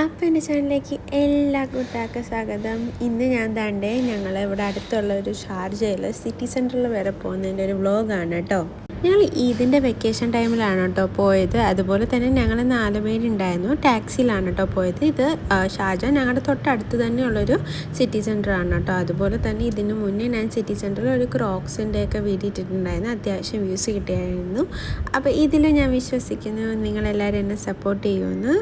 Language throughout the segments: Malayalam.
അപ്പം എന്റെ ചാനലിലേക്ക് എല്ലാ കൂട്ടാർക്കും സ്വാഗതം. ഇന്ന് ഞാൻ താണ്ടേ ഞങ്ങൾ ഇവിടെ അടുത്തുള്ള ഒരു ഷാർജയിൽ സിറ്റി സെന്ററിൽ വരെ പോകുന്നതിന്റെ ഒരു വ്ളോഗാണ് കേട്ടോ. ഞങ്ങൾ ഈദിന്റെ വെക്കേഷൻ ടൈമിലാണ് കേട്ടോ പോയത്. അതുപോലെ തന്നെ ഞങ്ങൾ നാല് പേരുണ്ടായിരുന്നു. ടാക്സിയിലാണ് കേട്ടോ പോയത്. ഇത് ഷാർജ ഞങ്ങളുടെ തൊട്ടടുത്ത് തന്നെയുള്ളൊരു സിറ്റി സെന്ററാണ് കേട്ടോ. അതുപോലെ തന്നെ ഇതിന് മുന്നേ ഞാൻ സിറ്റി സെന്ററിൽ ഒരു ക്രോക്സിന്റെ ഒക്കെ ഇട്ടിട്ടുണ്ടായിരുന്നു. അത്യാവശ്യം വ്യൂസ് കിട്ടിയായിരുന്നു. അപ്പോൾ ഇതിൽ ഞാൻ വിശ്വസിക്കുന്നു. നിങ്ങളെല്ലാവരും എന്നെ സപ്പോർട്ട് ചെയ്യുമെന്ന്.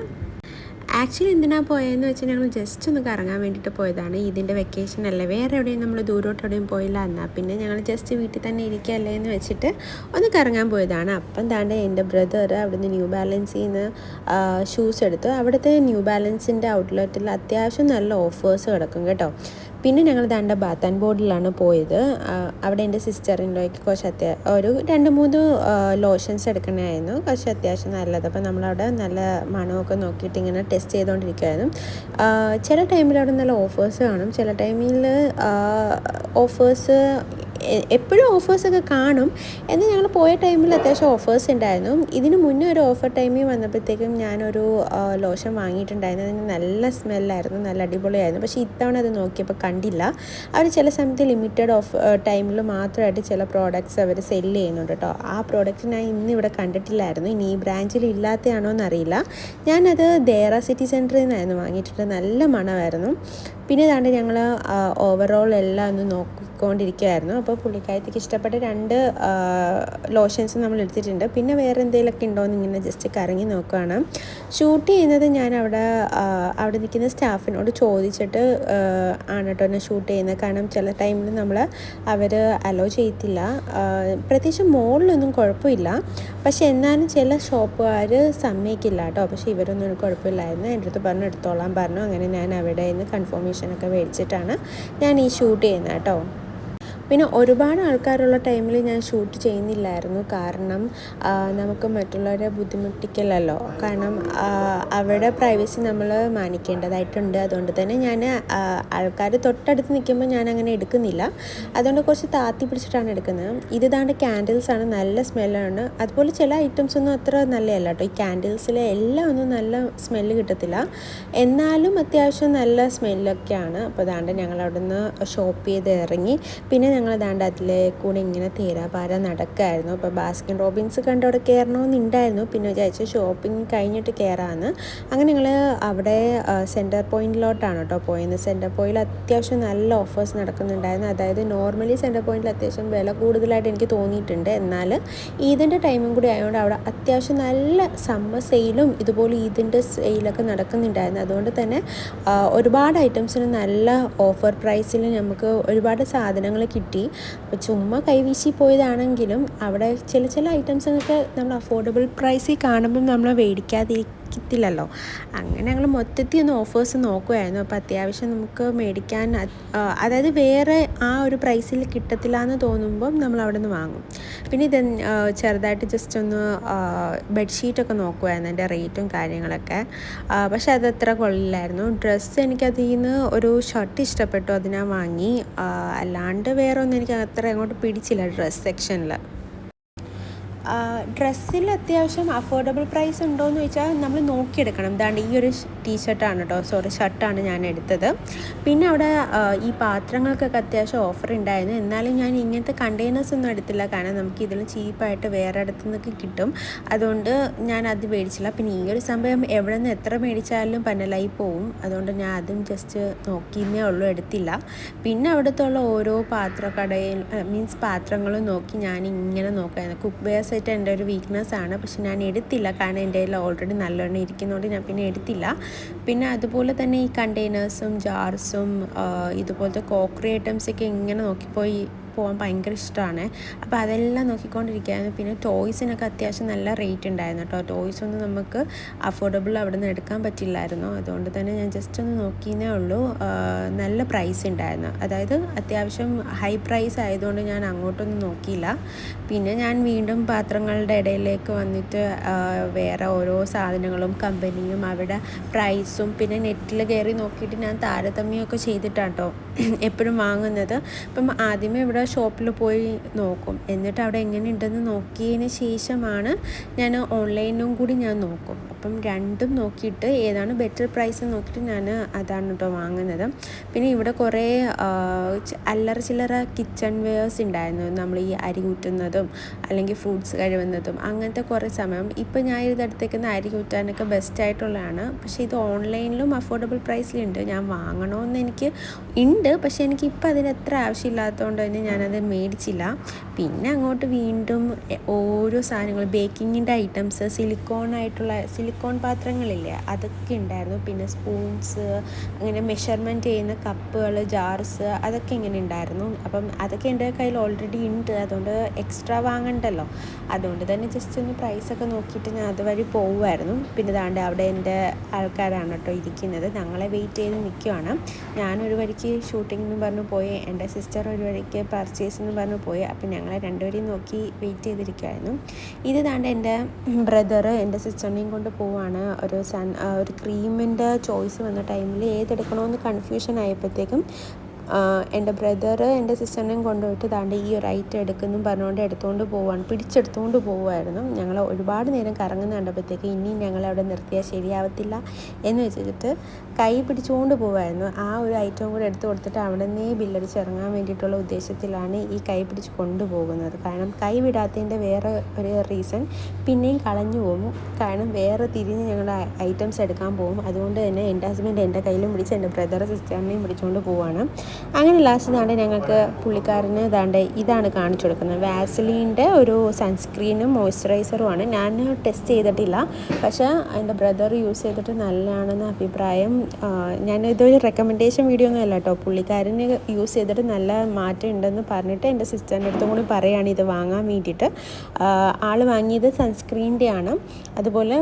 ആക്ച്വലി എന്തിനാ പോയതെന്ന് വെച്ചാൽ ഞങ്ങൾ ജസ്റ്റ് ഒന്ന് കറങ്ങാൻ വേണ്ടിയിട്ട് പോയതാണ്. ഇതിന്റെ വെക്കേഷൻ അല്ലേ? വേറെ എവിടെയും നമ്മൾ ദൂരോട്ട് എവിടെയും പോയില്ല. എന്നാൽ പിന്നെ ഞങ്ങൾ ജസ്റ്റ് വീട്ടിൽ തന്നെ ഇരിക്കുകയല്ലേ എന്ന് വെച്ചിട്ട് ഒന്ന് കറങ്ങാൻ പോയതാണ്. അപ്പം താണ്ട് എന്റെ ബ്രദർ അവിടുന്ന് ന്യൂ ബാലൻസിൽ നിന്ന് ഷൂസ് എടുത്തു. അവിടുത്തെ ന്യൂ ബാലൻസിന്റെ ഔട്ട്ലെറ്റിൽ അത്യാവശ്യം നല്ല ഓഫേഴ്സ് കിടക്കും കേട്ടോ. പിന്നെ ഞങ്ങൾ ദാണ്ട ബാത്ത് ആൻഡ് ബോർഡിലാണ് പോയത്. അവിടെ എന്റെ സിസ്റ്ററിന്റെക്ക് കുറച്ച് അത്യാ ഒരു രണ്ട് മൂന്ന് ലോഷൻസ് എടുക്കണമായിരുന്നു കുറച്ച് അത്യാവശ്യം നല്ലത്. അപ്പോൾ നമ്മളവിടെ നല്ല മണമൊക്കെ നോക്കിയിട്ട് ഇങ്ങനെ ടെസ്റ്റ് ചെയ്തുകൊണ്ടിരിക്കുകയായിരുന്നു ചില ടൈമിൽ അവിടെ നല്ല ഓഫേഴ്സ് കാണും. ചില ടൈമിൽ ഓഫേഴ്സ് എപ്പോഴും ഓഫേഴ്സൊക്കെ കാണും. എന്നാൽ ഞങ്ങൾ പോയ ടൈമിൽ അത്യാവശ്യം ഓഫേഴ്സ് ഉണ്ടായിരുന്നു. ഇതിന് മുന്നേ ഒരു ഓഫർ ടൈമിൽ വന്നപ്പോഴത്തേക്കും ഞാനൊരു ലോഷൻ വാങ്ങിയിട്ടുണ്ടായിരുന്നു. അതിന് നല്ല സ്മെല്ലായിരുന്നു നല്ല അടിപൊളിയായിരുന്നു. പക്ഷേ ഇത്തവണ അത് നോക്കിയപ്പോൾ കണ്ടില്ല. അവർ ചില സമയത്ത് ലിമിറ്റഡ് ഓഫ് ടൈമിൽ മാത്രമായിട്ട് ചില പ്രോഡക്റ്റ്സ് അവർ സെല്ല് ചെയ്യുന്നുണ്ട് കേട്ടോ. ആ പ്രോഡക്റ്റ് ഞാൻ ഇന്ന് ഇവിടെ കണ്ടിട്ടില്ലായിരുന്നു. ഇനി ഈ ബ്രാഞ്ചിൽ ഇല്ലാത്തതാണോ എന്നറിയില്ല. ഞാനത് ദേറ സിറ്റി സെന്ററിൽ നിന്നായിരുന്നു വാങ്ങിയിട്ടുണ്ട്. നല്ല മണമായിരുന്നു. പിന്നെ ഇതാണ്ട് ഞങ്ങൾ ഓവറോൾ എല്ലാം ഒന്ന് നോക്കിക്കൊണ്ടിരിക്കുകയായിരുന്നു അപ്പോൾ പുള്ളിക്കായത്തേക്ക് ഇഷ്ടപ്പെട്ട രണ്ട് ലോഷൻസ് നമ്മൾ എടുത്തിട്ടുണ്ട്. പിന്നെ വേറെ എന്തെങ്കിലുമൊക്കെ ഉണ്ടോ എന്ന് ഇങ്ങനെ ജസ്റ്റ് കറങ്ങി നോക്കുകയാണ് ഷൂട്ട് ചെയ്യുന്നത് ഞാൻ അവിടെ അവിടെ നിൽക്കുന്ന സ്റ്റാഫിനോട് ചോദിച്ചിട്ട് ആണ് കേട്ടോ എന്നെ ഷൂട്ട് ചെയ്യുന്നത്. കാരണം ചില ടൈമിൽ നമ്മൾ അവർ അലോ ചെയ്യത്തില്ല. പ്രത്യേകിച്ച് മോളിലൊന്നും കുഴപ്പമില്ല. പക്ഷേ എന്നാലും ചില ഷോപ്പുകാർ സമ്മതിക്കില്ല കേട്ടോ. പക്ഷേ ഇവരൊന്നും ഒരു കുഴപ്പമില്ലായിരുന്നു. എന്റെ അടുത്ത് പറഞ്ഞു എടുത്തോളാം പറഞ്ഞു. അങ്ങനെ ഞാൻ അവിടെ നിന്ന് കൺഫർമേഷനൊക്കെ മേടിച്ചിട്ടാണ് ഞാൻ ഈ ഷൂട്ട് ചെയ്യുന്നത് കേട്ടോ. പിന്നെ ഒരുപാട് ആൾക്കാരുള്ള ടൈമിൽ ഞാൻ ഷൂട്ട് ചെയ്യുന്നില്ലായിരുന്നു. കാരണം നമുക്ക് മറ്റുള്ളവരെ ബുദ്ധിമുട്ടിക്കലല്ലോ. കാരണം അവരുടെ പ്രൈവസി നമ്മൾ മാനിക്കേണ്ടതായിട്ടുണ്ട്. അതുകൊണ്ട് തന്നെ ഞാൻ ആൾക്കാർ തൊട്ടടുത്ത് നിൽക്കുമ്പോൾ ഞാൻ അങ്ങനെ എടുക്കുന്നില്ല. അതുകൊണ്ട് കുറച്ച് താത്തി പിടിച്ചിട്ടാണ് എടുക്കുന്നത്. ഇത് ദാണ്ട് ക്യാൻഡിൽസ് ആണ്. നല്ല സ്മെല്ലാണ് അതുപോലെ ചില ഐറ്റംസ് ഒന്നും അത്ര നല്ലതല്ല കേട്ടോ. ഈ ക്യാൻഡിൽസിലെ എല്ലാം ഒന്നും നല്ല സ്മെല്ല് കിട്ടത്തില്ല. എന്നാലും അത്യാവശ്യം നല്ല സ്മെല്ലൊക്കെയാണ് അപ്പോൾ ദാണ്ട് ഞങ്ങൾ അവിടെ നിന്ന് ഷോപ്പ് ചെയ്ത് ഇറങ്ങി. പിന്നെ ഞങ്ങൾ ദാണ്ടാത്തിലെ കൂടെ ഇങ്ങനെ തീരാപാര നടക്കായിരുന്നു. അപ്പോൾ ബാസ്കിൻ റോബിൻസ് കണ്ട് അവിടെ കയറണമെന്നുണ്ടായിരുന്നു പിന്നെ വിചാരിച്ചു ഷോപ്പിംഗ് കഴിഞ്ഞിട്ട് കയറാമെന്ന് അങ്ങനെ ഞങ്ങൾ അവിടെ സെന്റർ പോയിന്റിലോട്ടാണ് കേട്ടോ പോയത് സെന്റർ പോയിന്റിൽ അത്യാവശ്യം നല്ല ഓഫേഴ്സ് നടക്കുന്നുണ്ടായിരുന്നു. അതായത് നോർമലി സെന്റർ പോയിന്റിൽ അത്യാവശ്യം വില കൂടുതലായിട്ട് എനിക്ക് തോന്നിയിട്ടുണ്ട്. എന്നാൽ ഈദിന്റെ ടൈമും കൂടി ആയതുകൊണ്ട് അവിടെ അത്യാവശ്യം നല്ല സമ്മർ സെയിലും ഇതുപോലെ ഈദിന്റെ സെയിലൊക്കെ നടക്കുന്നുണ്ടായിരുന്നു. അതുകൊണ്ട് തന്നെ ഒരുപാട് ഐറ്റംസിന് നല്ല ഓഫർ പ്രൈസിൽ നമുക്ക് ഒരുപാട് സാധനങ്ങൾ കിട്ടി. അപ്പോൾ ചുമ്മാ കൈവീശി പോയതാണെങ്കിലും അവിടെ ചില ചില ഐറ്റംസൊക്കെ നമ്മൾ അഫോർഡബിൾ പ്രൈസിൽ കാണുമ്പം നമ്മൾ മേടിക്കാതിരിക്കത്തില്ലല്ലോ അങ്ങനെ ഞങ്ങൾ മൊത്തത്തിൽ ഒന്ന് ഓഫേഴ്സ് നോക്കുമായിരുന്നു അപ്പോൾ അത്യാവശ്യം നമുക്ക് മേടിക്കാൻ അതായത് വേറെ ആ ഒരു പ്രൈസിൽ കിട്ടത്തില്ല എന്ന് തോന്നുമ്പം നമ്മൾ അവിടെ നിന്ന് വാങ്ങും. പിന്നെ ഇത് ചെറുതായിട്ട് ജസ്റ്റ് ഒന്ന് ബെഡ്ഷീറ്റൊക്കെ നോക്കുമായിരുന്നു എന്റെ റേറ്റും കാര്യങ്ങളൊക്കെ. പക്ഷെ അത് അത്ര കൊള്ളില്ലായിരുന്നു ഡ്രസ്സ് എനിക്കതിൽ നിന്ന് ഒരു ഷർട്ട് ഇഷ്ടപ്പെട്ടു അത് ഞാൻ വാങ്ങി. അല്ലാണ്ട് വേറെ ഒന്നും എനിക്ക് അത്ര അങ്ങോട്ട് പിടിച്ചില്ല ഡ്രസ്സ് സെക്ഷനിൽ ഡ്രസ്സിൽ അത്യാവശ്യം അഫോർഡബിൾ പ്രൈസ് ഉണ്ടോ എന്ന് ചോദിച്ചാൽ നമ്മൾ നോക്കിയെടുക്കണം. ഇതാണ്ട് ഈ ഒരു ടീഷർട്ടാണ് കേട്ടോ. സോറി ഷർട്ടാണ് ഞാൻ എടുത്തത്. പിന്നെ അവിടെ ഈ പാത്രങ്ങൾക്കൊക്കെ അത്യാവശ്യം ഓഫർ ഉണ്ടായിരുന്നു. എന്നാലും ഞാൻ ഇങ്ങനത്തെ കണ്ടെയ്നേഴ്സ് ഒന്നും എടുത്തില്ല. കാരണം നമുക്ക് ഇതിൽ ചീപ്പായിട്ട് വേറെ അടുത്തു നിന്നൊക്കെ കിട്ടും. അതുകൊണ്ട് ഞാൻ അത് മേടിച്ചില്ല. പിന്നെ ഈ ഒരു സംഭവം എവിടെ നിന്ന് എത്ര മേടിച്ചാലും പന്നലായി പോവും. അതുകൊണ്ട് ഞാൻ അതും ജസ്റ്റ് നോക്കിയെന്നേ ഉള്ളൂ എടുത്തില്ല. പിന്നെ അവിടുത്തെ ഓരോ പാത്രക്കടയിൽ മീൻസ് പാത്രങ്ങളും നോക്കി ഞാൻ ഇങ്ങനെ നോക്കായിരുന്നു. കുക്ക് വെയർ സെറ്റ് എന്റെ ഒരു വീക്ക്നെസ് ആണ്. പക്ഷെ ഞാൻ എടുത്തില്ല. കാരണം എന്റെ കയ്യിൽ ഓൾറെഡി നല്ലോണം ഇരിക്കുന്നതുകൊണ്ട് ഞാൻ പിന്നെ എടുത്തില്ല. പിന്നെ അതുപോലെ തന്നെ ഈ കണ്ടെയ്നേഴ്സും ജാർസും ഇതുപോലത്തെ കോക്കറി ഐറ്റംസൊക്കെ ഇങ്ങനെ നോക്കിപ്പോയി പോകാൻ ഭയങ്കര ഇഷ്ടമാണ് അപ്പോൾ അതെല്ലാം നോക്കിക്കൊണ്ടിരിക്കുകയായിരുന്നു. പിന്നെ ടോയ്സിനൊക്കെ അത്യാവശ്യം നല്ല റേറ്റ് ഉണ്ടായിരുന്നു കേട്ടോ. ടോയ്സ് ഒന്നും നമുക്ക് അഫോർഡബിൾ അവിടെ നിന്ന് എടുക്കാൻ പറ്റില്ലായിരുന്നു. അതുകൊണ്ട് തന്നെ ഞാൻ ജസ്റ്റ് ഒന്ന് നോക്കിയെന്നേ ഉള്ളൂ. നല്ല പ്രൈസ് ഉണ്ടായിരുന്നു. അതായത് അത്യാവശ്യം ഹൈ പ്രൈസ് ആയതുകൊണ്ട് ഞാൻ അങ്ങോട്ടൊന്നും നോക്കിയില്ല. പിന്നെ ഞാൻ വീണ്ടും പാത്രങ്ങളുടെ ഇടയിലേക്ക് വന്നിട്ട് വേറെ ഓരോ സാധനങ്ങളും കമ്പനിയും അവിടെ പ്രൈസും പിന്നെ നെറ്റിൽ കയറി നോക്കിയിട്ട് ഞാൻ താരതമ്യമൊക്കെ ചെയ്തിട്ടാണ് കേട്ടോ. എപ്പോഴും വാങ്ങുന്നത്. അപ്പം ആദ്യമേ ഇവിടെ ഷോപ്പിൽ പോയി നോക്കും. എന്നിട്ട് അവിടെ എങ്ങനെയുണ്ടെന്ന് നോക്കിയതിന് ശേഷമാണ് ഞാൻ ഓൺലൈനും കൂടി ഞാൻ നോക്കും. അപ്പം രണ്ടും നോക്കിയിട്ട് ഏതാണ് ബെറ്റർ പ്രൈസ് നോക്കിയിട്ട് ഞാൻ അതാണ് കേട്ടോ വാങ്ങുന്നത്. പിന്നെ ഇവിടെ കുറേ അല്ലറ ചില്ലറ കിച്ചൺ വെയേഴ്സ് ഉണ്ടായിരുന്നു നമ്മൾ ഈ അരി കൂട്ടുന്നതും അല്ലെങ്കിൽ ഫ്രൂട്ട്സ് കഴിവുന്നതും അങ്ങനത്തെ കുറേ സമയം. ഇപ്പം ഞാൻ ഇതെടുത്തേക്കുന്ന അരി കൂട്ടാനൊക്കെ ബെസ്റ്റ് ആയിട്ടുള്ളതാണ്. പക്ഷേ ഇത് ഓൺലൈനിലും അഫോർഡബിൾ പ്രൈസിലുണ്ട് ഞാൻ വാങ്ങണമെന്ന് എനിക്ക് ഉണ്ട് പക്ഷേ എനിക്ക് ഇപ്പം അതിന് ആവശ്യമില്ലാത്തതുകൊണ്ട് തന്നെ ഞാനത് മേടിച്ചില്ല. പിന്നെ അങ്ങോട്ട് വീണ്ടും ഓരോ സാധനങ്ങൾ ബേക്കിങ്ങിന്റെ ഐറ്റംസ് സിലിക്കോൺ ആയിട്ടുള്ള സിലിക്കോൺ പാത്രങ്ങളില്ലേ അതൊക്കെ ഉണ്ടായിരുന്നു. പിന്നെ സ്പൂൺസ് അങ്ങനെ മെഷർമെന്റ് ചെയ്യുന്ന കപ്പുകൾ ജാർസ് അതൊക്കെ ഇങ്ങനെ ഉണ്ടായിരുന്നു. അപ്പം അതൊക്കെ എന്റെ കയ്യിൽ ഓൾറെഡി ഉണ്ട്. അതുകൊണ്ട് എക്സ്ട്രാ വാങ്ങണ്ടല്ലോ. അതുകൊണ്ട് തന്നെ ജസ്റ്റ് ഒന്ന് പ്രൈസൊക്കെ നോക്കിയിട്ട് ഞാൻ അതുവഴി പോവുമായിരുന്നു. പിന്നെ ദാണ്ട് അവിടെ എന്റെ ആൾക്കാരാണ് കേട്ടോ ഇരിക്കുന്നത്. ഞങ്ങളെ വെയിറ്റ് ചെയ്ത് നിൽക്കുവാണ് ഞാനൊരു വഴിക്ക് ഷൂട്ടിംഗ് എന്ന് പറഞ്ഞു പോയി. എന്റെ സിസ്റ്റർ ഒരു വഴിക്ക് പർച്ചേസ് എന്ന് പറഞ്ഞു പോയി. അപ്പം ഞങ്ങളെ രണ്ടുപേരെയും നോക്കി വെയിറ്റ് ചെയ്തിരിക്കുമായിരുന്നു ഇത് താണ്ട് എന്റെ ബ്രദർ എന്റെ സിസ്റ്ററിനെയും കൊണ്ട് പോവാണ്. ഒരു സൺ ഒരു ക്രീമിന്റെ ചോയ്സ് വന്ന ടൈമിൽ ഏതെടുക്കണമെന്ന് കൺഫ്യൂഷൻ ആയപ്പോഴത്തേക്കും എന്റെ ബ്രദർ എന്റെ സിസ്റ്ററിനെയും കൊണ്ടുപോയിട്ട് ദാണ്ട് ഈ ഒരു ഐറ്റം എടുക്കുന്നു പറഞ്ഞുകൊണ്ട് എടുത്തുകൊണ്ട് പോവാണ്. പിടിച്ചെടുത്തുകൊണ്ട് പോവുമായിരുന്നു ഞങ്ങൾ ഒരുപാട് നേരം കറങ്ങുന്ന കണ്ടപ്പോഴത്തേക്ക് ഇനിയും ഞങ്ങൾ അവിടെ നിർത്തിയാൽ ശരിയാവത്തില്ല എന്ന് വെച്ചിട്ട് കൈ പിടിച്ചുകൊണ്ട് പോവായിരുന്നു. ആ ഒരു ഐറ്റം കൂടെ എടുത്തു കൊടുത്തിട്ട് അവിടെ നിന്നേ ബില്ലടിച്ച് ഇറങ്ങാൻ വേണ്ടിയിട്ടുള്ള ഉദ്ദേശത്തിലാണ് ഈ കൈ പിടിച്ച് കൊണ്ടുപോകുന്നത്. കാരണം കൈ വിടാത്തതിന്റെ വേറെ ഒരു റീസൺ പിന്നെയും കളഞ്ഞു പോകും. കാരണം വേറെ തിരിഞ്ഞ് ഞങ്ങൾ ഐറ്റംസ് എടുക്കാൻ പോകും. അതുകൊണ്ട് തന്നെ എന്റെ ഹസ്ബൻഡ് എന്റെ കയ്യിലും പിടിച്ച് എന്റെ ബ്രദർ സിസ്റ്ററിനെയും പിടിച്ചുകൊണ്ട് പോവാണ്. അങ്ങനെ ലാസ്റ്റ് ദാണ്ട് ഞങ്ങൾക്ക് പുള്ളിക്കാരന് ഇതാണ്ട് ഇതാണ് കാണിച്ചു കൊടുക്കുന്നത്. വാസലീന്റെ ഒരു സൺസ്ക്രീനും മോയ്സ്ചറൈസറും ആണ്. ഞാൻ ടെസ്റ്റ് ചെയ്തിട്ടില്ല. പക്ഷേ എന്റെ ബ്രദർ യൂസ് ചെയ്തിട്ട് നല്ലതാണെന്ന അഭിപ്രായം ഞാൻ ഇതൊരു റെക്കമെൻഡേഷൻ വീഡിയോ ഒന്നും അല്ല കേട്ടോ പുള്ളിക്കാരന് യൂസ് ചെയ്തിട്ട് നല്ല മാറ്റം ഉണ്ടെന്ന് പറഞ്ഞിട്ട് എന്റെ സിസ്റ്ററിന്റെ അടുത്തും കൂടി പറയുകയാണ് ഇത് വാങ്ങാൻ വേണ്ടിയിട്ട്. ആൾ വാങ്ങിയത് സൺസ്ക്രീന്റെ ആണ് അതുപോലെ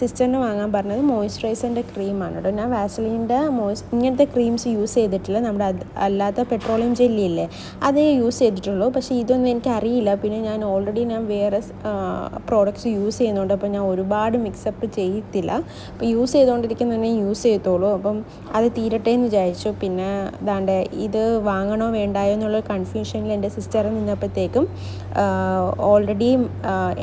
സിസ്റ്ററിന് വാങ്ങാൻ പറഞ്ഞത് മോയ്സ്ചറൈസറിന്റെ ക്രീമാണ് കേട്ടോ ഞാൻ വാസലീന്റെ മോയ്സ് ഇങ്ങനത്തെ ക്രീംസ് യൂസ് ചെയ്തിട്ടില്ല. നമ്മുടെ അല്ലാത്ത പെട്രോളിയം ജെല്ലി ഇല്ലേ അതേ യൂസ് ചെയ്തിട്ടുള്ളൂ. പക്ഷേ ഇതൊന്നും എനിക്ക് അറിയില്ല പിന്നെ ഞാൻ ഓൾറെഡി ഞാൻ വേറെ പ്രോഡക്റ്റ്സ് യൂസ് ചെയ്യുന്നുണ്ട്. അപ്പോൾ ഞാൻ ഒരുപാട് മിക്സപ്പ് ചെയ്യത്തില്ല. അപ്പോൾ യൂസ് ചെയ്തുകൊണ്ടിരിക്കുന്ന തന്നെ യൂസ് ചെയ്തോളൂ അപ്പം അത് തീരട്ടെ എന്ന് വിചാരിച്ചു. പിന്നെ ദാണ്ട് ഇത് വാങ്ങണോ വേണ്ടായോ എന്നുള്ള കൺഫ്യൂഷനിൽ എന്റെ സിസ്റ്റർ നിന്നപ്പോഴത്തേക്കും ഓൾറെഡി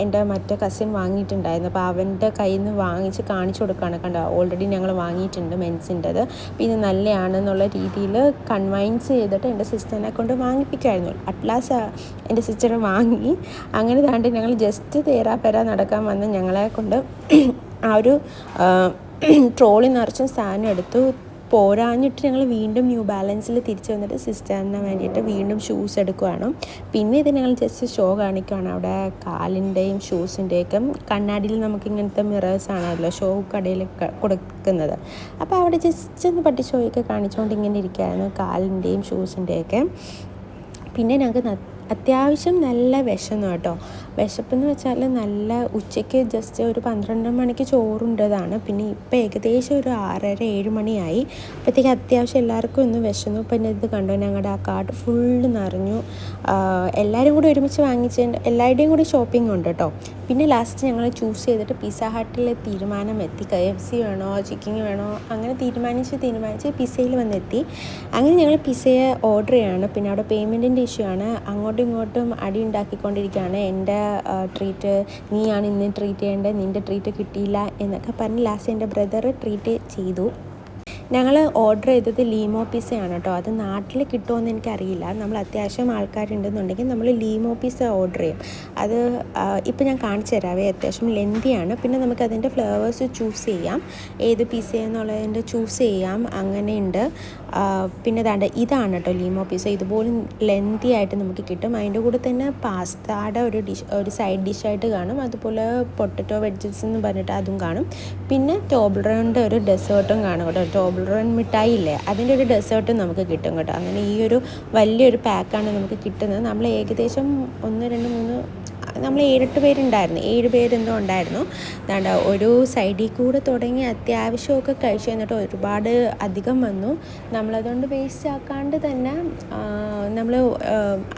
എന്റെ മറ്റേ കസിൻ വാങ്ങിയിട്ടുണ്ടായിരുന്നു. അപ്പോൾ അവന്റെ കയ്യിൽ നിന്ന് വാങ്ങിച്ച് കാണിച്ചു കൊടുക്കുകയാണ് കണ്ട ഓൾറെഡി ഞങ്ങൾ വാങ്ങിയിട്ടുണ്ട് മെൻസിന്റെത് അപ്പോൾ ഇത് നല്ലതാണെന്നുള്ള രീതിയിൽ കൺവൈൻസ് ചെയ്തിട്ട് എന്റെ സിസ്റ്ററിനെ കൊണ്ട് വാങ്ങിപ്പിക്കായിരുന്നു അറ്റ്ലാസ് എന്റെ സിസ്റ്റർ വാങ്ങി. അങ്ങനെ താണ്ട് ഞങ്ങൾ ജസ്റ്റ് തേരാപ്പെര നടക്കാൻ വന്ന് ഞങ്ങളെ കൊണ്ട് ആ ഒരു ട്രോളി നിറച്ചും സാധനം എടുത്തു. പോരാഞ്ഞിട്ട് ഞങ്ങൾ വീണ്ടും ന്യൂ ബാലൻസിൽ തിരിച്ചു വന്നിട്ട് സിസ്റ്ററിന് വേണ്ടിയിട്ട് വീണ്ടും ഷൂസ് എടുക്കുകയാണ് പിന്നെ ഇത് ഞങ്ങൾ ജസ്റ്റ് ഷോ കാണിക്കുവാണ്. അവിടെ കാലിന്റെയും ഷൂസിന്റെയൊക്കെ കണ്ണാടിയിൽ നമുക്ക് ഇങ്ങനത്തെ മിറേഴ്സ് ആണല്ലോ ഷോ കടയിൽ കൊടുക്കുന്നത്. അപ്പോൾ അവിടെ ജസ്റ്റ് ഒന്ന് പട്ടി ഷോയൊക്കെ കാണിച്ചുകൊണ്ട് ഇങ്ങനെ ഇരിക്കുകയായിരുന്നു കാലിന്റെയും ഷൂസിന്റെയൊക്കെ പിന്നെ ഞങ്ങൾക്ക് അത്യാവശ്യം നല്ല വിശന്നു കേട്ടോ. വിശപ്പെന്ന് വെച്ചാൽ നല്ല ഉച്ചയ്ക്ക് ജസ്റ്റ് ഒരു പന്ത്രണ്ട് മണിക്ക് ചോറുണ്ടതാണ്. പിന്നെ ഇപ്പം ഏകദേശം ഒരു ആറര ഏഴ് മണിയായി. അപ്പോഴത്തേക്ക് അത്യാവശ്യം എല്ലാവർക്കും ഒന്ന് വിശന്നു. പിന്നെ ഇത് കണ്ടു? ഞങ്ങളുടെ ആ കാർഡ് ഫുള്ള് നിറഞ്ഞു. എല്ലാവരും കൂടി ഒരുമിച്ച് വാങ്ങിച്ചതിന്റെ എല്ലാവരുടെയും കൂടി ഷോപ്പിംഗ് ഉണ്ട് കേട്ടോ. പിന്നെ ലാസ്റ്റ് ഞങ്ങൾ ചൂസ് ചെയ്തിട്ട് പിസ്സ ഹട്ടിൽ തീരുമാനം എത്തി. കെ എഫ് സി വേണോ? ചിക്കൻ വേണോ? അങ്ങനെ തീരുമാനിച്ച് തീരുമാനിച്ച് പിസ്സയിൽ വന്നെത്തി. അങ്ങനെ ഞങ്ങൾ പിസ്സയെ ഓർഡർ ചെയ്യാണ്. പിന്നെ അവിടെ പേയ്മെന്റിന്റെ ഇഷ്യൂ ആണ്. അങ്ങോട്ടും ഇങ്ങോട്ടും അടി ഉണ്ടാക്കിക്കൊണ്ടിരിക്കുകയാണ്. എന്റെ ട്രീറ്റ് നീയാണ് ഇന്ന് ട്രീറ്റ് ചെയ്യേണ്ടത്. നിന്റെ ട്രീറ്റ് കിട്ടിയില്ല എന്നൊക്കെ പറഞ്ഞ് ലാസ്റ്റ് എന്റെ ബ്രദർ ട്രീറ്റ് ചെയ്തു. ഞങ്ങൾ ഓർഡർ ചെയ്തത് ലീമോ പിസയാണ് കേട്ടോ. അത് നാട്ടിൽ കിട്ടുമെന്ന് എനിക്കറിയില്ല. നമ്മൾ അത്യാവശ്യം ആൾക്കാരുണ്ടെന്നുണ്ടെങ്കിൽ നമ്മൾ ലീമോ പിസ ഓർഡർ ചെയ്യും. അത് ഇപ്പോൾ ഞാൻ കാണിച്ചു തരാവേ അത്യാവശ്യം ലെന്തിയാണ് പിന്നെ നമുക്ക് അതിന്റെ ഫ്ലേവേഴ്സ് ചൂസ് ചെയ്യാം. ഏത് പിസ എന്നുള്ളതിന്റെ ചൂസ് ചെയ്യാം. അങ്ങനെയുണ്ട്. പിന്നെ ദാണ്ട് ഇതാണ് കേട്ടോ ലീമോ പിസ ഇതുപോലെ ലെന്തി ആയിട്ട് നമുക്ക് കിട്ടും. അതിന്റെ കൂടെ തന്നെ പാസ്തയുടെ ഒരു ഡിഷ് ഒരു സൈഡ് ഡിഷായിട്ട് കാണും. അതുപോലെ പൊട്ടറ്റോ വെഡ്ജസ് എന്ന് പറഞ്ഞിട്ട് അതും കാണും. പിന്നെ ടോബ്ലറോണിന്റെ ഒരു ഡെസേർട്ടും കാണും കേട്ടോ. ടോബ്ലറോൺ മിഠായി ഇല്ലേ അതിന്റെ ഒരു ഡെസേർട്ടും നമുക്ക് കിട്ടും കേട്ടോ. അങ്ങനെ ഈ ഒരു വലിയൊരു പാക്കാണ് നമുക്ക് കിട്ടുന്നത്. നമ്മൾ ഏകദേശം ഒന്ന് രണ്ട് മൂന്ന് നമ്മൾ ഏഴെട്ട് പേരുണ്ടായിരുന്നു. ഏഴ് പേരെന്തോ ഉണ്ടായിരുന്നു. അതാണ്ട് ഒരു സൈഡിൽ കൂടെ തുടങ്ങി അത്യാവശ്യമൊക്കെ കഴിച്ചു. എന്നിട്ട് ഒരുപാട് അധികം വന്നു. നമ്മളതുകൊണ്ട് വേസ്റ്റ് ആക്കാണ്ട് തന്നെ നമ്മൾ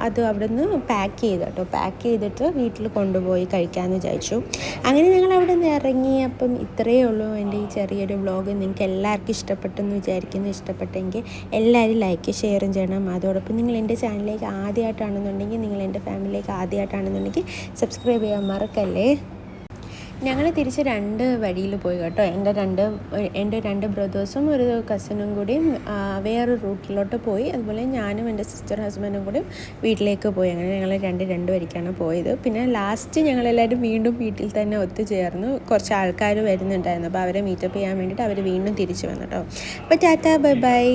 അത് അവിടെ നിന്ന് പാക്ക് ചെയ്ത് കേട്ടോ. പാക്ക് ചെയ്തിട്ട് വീട്ടിൽ കൊണ്ടുപോയി കഴിക്കാമെന്ന് വിചാരിച്ചു. അങ്ങനെ ഞങ്ങൾ അവിടെ നിന്ന് ഇറങ്ങി. അപ്പം ഇത്രയേ ഉള്ളൂ എന്റെ ഈ ചെറിയൊരു വ്ളോഗ് നിങ്ങൾക്ക് എല്ലാവർക്കും ഇഷ്ടപ്പെട്ടെന്ന് വിചാരിക്കുന്നു. ഇഷ്ടപ്പെട്ടെങ്കിൽ എല്ലാവരും ലൈക്ക് ഷെയറും ചെയ്യണം. അതോടൊപ്പം നിങ്ങൾ എന്റെ ചാനലിലേക്ക് ആദ്യമായിട്ടാണെന്നുണ്ടെങ്കിൽ നിങ്ങൾ എന്റെ ഫാമിലിയിലേക്ക് ആദ്യമായിട്ടാണെന്നുണ്ടെങ്കിൽ സബ്സ്ക്രൈബ് ചെയ്യാൻ മറക്കല്ലേ? ഞങ്ങൾ തിരിച്ച് രണ്ട് വഴിയിൽ പോയി കേട്ടോ. എന്റെ രണ്ട് എന്റെ രണ്ട് ബ്രദേഴ്സും ഒരു കസിനും കൂടിയും വേറെ റൂട്ടിലോട്ട് പോയി. അതുപോലെ ഞാനും എന്റെ സിസ്റ്റർ ഹസ്ബൻഡും കൂടി വീട്ടിലേക്ക് പോയി. അങ്ങനെ ഞങ്ങൾ രണ്ട് രണ്ട് വരിക്കാണ് പോയത്. പിന്നെ ലാസ്റ്റ് ഞങ്ങളെല്ലാവരും വീണ്ടും വീട്ടിൽ തന്നെ ഒത്തുചേർന്നു. കുറച്ച് ആൾക്കാർ വരുന്നുണ്ടായിരുന്നു. അപ്പോൾ അവരെ മീറ്റപ്പ് ചെയ്യാൻ വേണ്ടിയിട്ട് അവർ വീണ്ടും തിരിച്ചു വന്നു കേട്ടോ. അപ്പോൾ ടാറ്റാ ബൈ ബൈ.